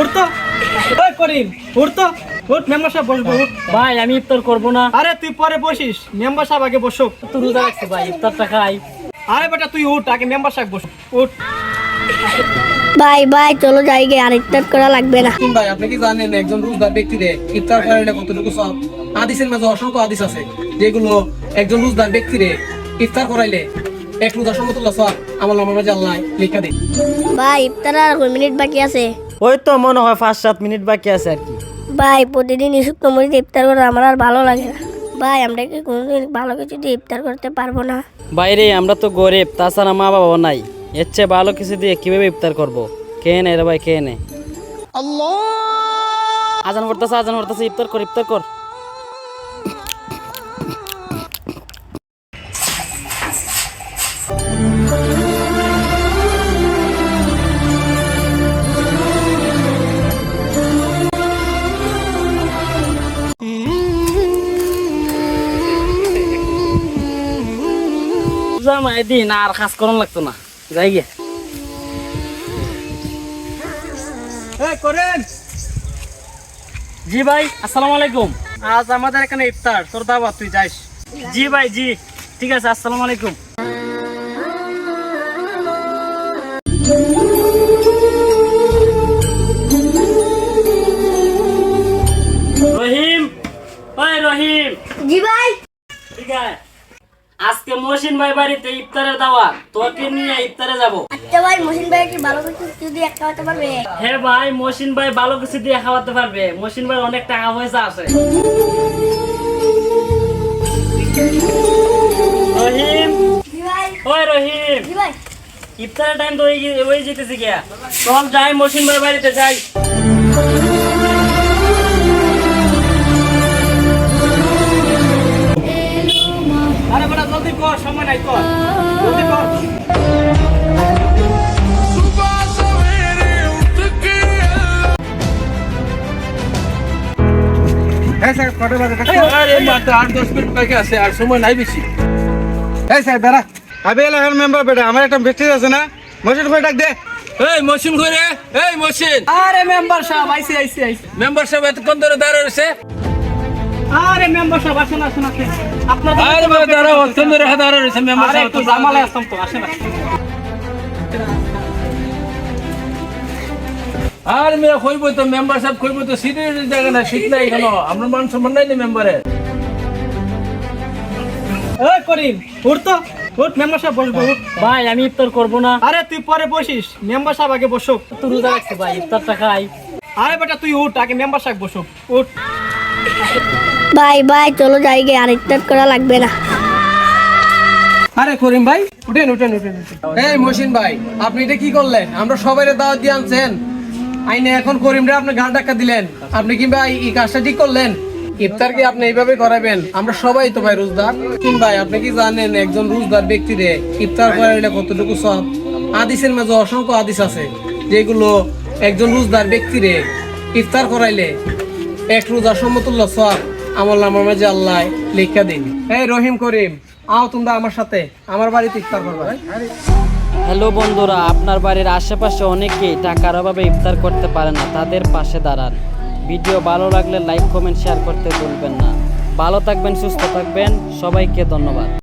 উঠ তো। ওই করিম উঠ উঠ মেম্বার সাহেব বসবো উঠ। ভাই আমি ইফতার করব না। আরে তুই পরে বসিস। মেম্বার সাহেব আগে বসো তো রোজা রাখছি ভাই ইফতারটা খাই। আরে বেটা তুই উঠ আগে মেম্বার সাহেব বসো উঠ। চলো যাই গে আর ইফতার করা লাগবে না। হাকিম ভাই আপনি কি জানেন একজন রোজদার ব্যক্তিরে ইফতার কতটুকু সব? মাঝে অসংখ্য হাদিস আছে যেগুলো একজন রোজদার ব্যক্তিরে ইফতার করাইলে এক রোজা সমতুল্লাহ সব আমার নামের মাঝে আল্লাহ লিখা দিন ভাই ইফতার আর কয় মিনিট বাকি আছে? ওই তো মনে হয় পাঁচ সাত মিনিট বাকি আছে আর কি। ভাই প্রতিদিন ইসুক তোমার ইফতার করে আমার আর ভালো লাগে না। ভাই আমরা কি কোনোদিন ভালো কিছু দিয়ে ইফতার করতে পারব না? বাইরে আমরা তো গরিব তাছাড়া মা বাবা নাই। এর চেয়ে ভালো কিছু দিয়ে কীভাবে ইফতার করব? কে নে রে ভাই কে নে আজান করতেছে আজান করতেছে ইফতার কর ইফতার কর। জামাই দিন আর কাজ করান লাগতো না। যাই গে। করেন। জি ভাই আসসালামু আলাইকুম। আজ আমাদের এখানে ইফতার তোর দাওয়াত তুই যাইস জি ভাই জি। ঠিক আছে আসসালামু আলাইকুম। রহিম ওই রহিম। জি ভাই। ঠিক আছে। আজকে মহসিন ভাই বাড়িতে ইফতারের দাওয়াত। তোকে নিয়ে ইফতারে যাব। আচ্ছা ভাই মহিন ভাই কি ভালো কিছু যদি একটা হতে পারবে? হ্যাঁ ভাই মহসিন ভাই ভালো কিছু দিয়ে খাওয়াতে পারবে। মহসিন ভাই অনেক টাকা পয়সা আছে। রহিম। ওই রহিম। ইফতারের টাইম তো হয়ে যেতেছে গিয়া। চল যাই মহসিন ভাই বাড়িতে যাই। আমি এলাকার মেম্বার বেটা। আমার একটা ব্যক্তি আছে না? মসজিদ ভাই ডাক দে। এই মসিন ঘুরে এই মসিন। আরে মেম্বার সাহেব আইসি আইসি আইসি। মেম্বার সাহেব এতক্ষণ ধরে দাঁড়িয়ে রয়েছে। আরে মেম্বার সাহেব আসেন আসেন আসেন। আপনার আরে বাবা দাঁড়াও দাঁড়িয়ে রয়েছে মেম্বার সাহেব একটু জামালে আসতাম তো আসেন। আর মেয়ে কইব তো মেম্বার সাহেব কইব তো সিটের জায়গা না সিট নাই কেন আমরা মান সম্মান নাই না মেম্বারের এই করিম উঠ তো উঠ মেম্বার সাহেব বসবো ভাই আমি ইফতার করব না। আরে তুই পরে বসিস মেম্বার সাহেব আগে বসো তুই রোজা রাখছি ভাই ইফতারটা খাই। আরে বেটা তুই উঠ আগে মেম্বার সাহেব বসো উঠ। ভাই ভাই চলো যাই গে আর ইফতার করা লাগবে না। আরে করিম ভাই উঠেন উঠেন উঠেন এই মসিন ভাই আপনি এটা কি করলেন? আমরা সবাই দাওয়াত দিয়ে আনছেন। আইনে এখন করিম রে আপনি গাল ডাক্কা দিলেন। আপনি কি ভাই এই কাজটা ঠিক করলেন? ইফতার কি আপনি এইভাবে করাবেন? আমরা সবাই তো ভাই রোজদার। কিন ভাই আপনি কি জানেন একজন রোজদার ব্যক্তিরে ইফতার করাইলে কতটুকু সব আদিসের মাঝে অসংখ্য আদিস আছে যেগুলো একজন রোজদার ব্যক্তিরে ইফতার করাইলে এক রোজা সমতুল্য সব আমার নামের মাঝে আল্লাহ লিখা দিন। এই রহিম করিম, আও তোমরা আমার সাথে, আমার বাড়িতে ইফতার করবা। হ্যালো বন্ধুরা, আপনার বাড়ির আশেপাশে অনেকেই টাকার অভাবে ইফতার করতে পারে না, তাদের পাশে দাঁড়ান। ভিডিও ভালো লাগলে লাইক, কমেন্ট শেয়ার করতে ভুলবেন না। ভালো থাকবেন, সুস্থ থাকবেন, সবাইকে ধন্যবাদ।